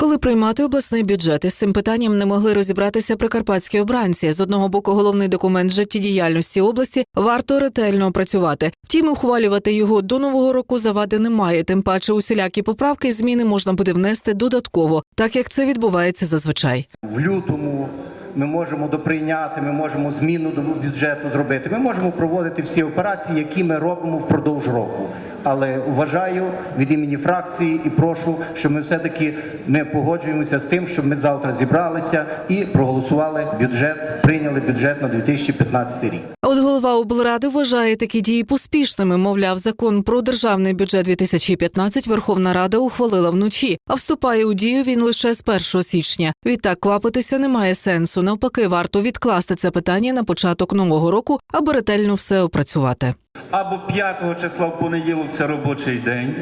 Коли приймати обласний бюджет із цим питанням не могли розібратися прикарпатські обранці. З одного боку, головний документ життєдіяльності області варто ретельно опрацювати. Втім, ухвалювати його до нового року завади немає. Тим паче, усілякі поправки і зміни можна буде внести додатково, так як це відбувається зазвичай. В лютому ми можемо доприйняти, ми можемо зміну до бюджету зробити. Ми можемо проводити всі операції, які ми робимо впродовж року. Але вважаю від імені фракції і прошу, щоб ми все-таки не погоджуємося з тим, щоб ми завтра зібралися і проголосували бюджет, прийняли бюджет на 2015 рік. От голова облради вважає такі дії поспішними. Мовляв, закон про державний бюджет 2015 Верховна Рада ухвалила вночі, а вступає у дію він лише з 1 січня. Відтак квапитися немає сенсу. Навпаки, варто відкласти це питання на початок нового року, аби ретельно все опрацювати. Або 5 числа в понеділок це робочий день.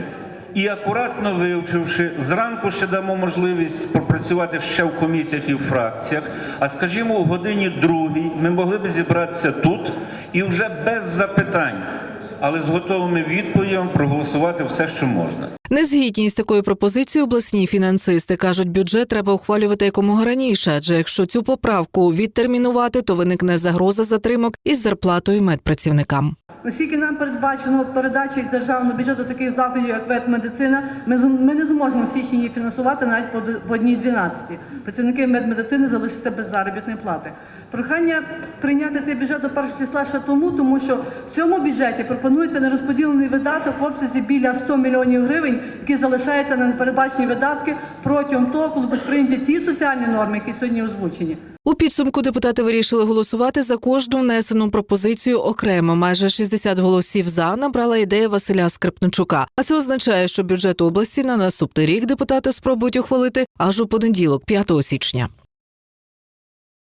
І акуратно вивчивши, зранку ще дамо можливість попрацювати ще в комісіях і в фракціях. А скажімо, у годині другій ми могли б зібратися тут і вже без запитань, але з готовими відповідями проголосувати все, що можна. Незгідні з такою пропозицією обласні фінансисти кажуть, бюджет треба ухвалювати якомога раніше, адже якщо цю поправку відтермінувати, то виникне загроза затримок із зарплатою медпрацівникам. Оскільки нам передбачено передача із державного бюджету таких заходів, як ветмедицина, ми, з- ми не зможемо в січні її фінансувати навіть по, по одній 12. Працівники медмедицини залишаться без заробітної плати. Прохання прийняти цей бюджет до першого числа ще тому, тому що в цьому бюджеті пропонується нерозподілений видаток в обсязі біля 100 мільйонів які залишаються на непередбачені видатки протягом того, коли будуть прийняті ті соціальні норми, які сьогодні озвучені. У підсумку депутати вирішили голосувати за кожну внесену пропозицію окремо. Майже 60 голосів за набрала ідея Василя Скрипничука. А це означає, що бюджет області на наступний рік депутати спробують ухвалити аж у понеділок, 5 січня.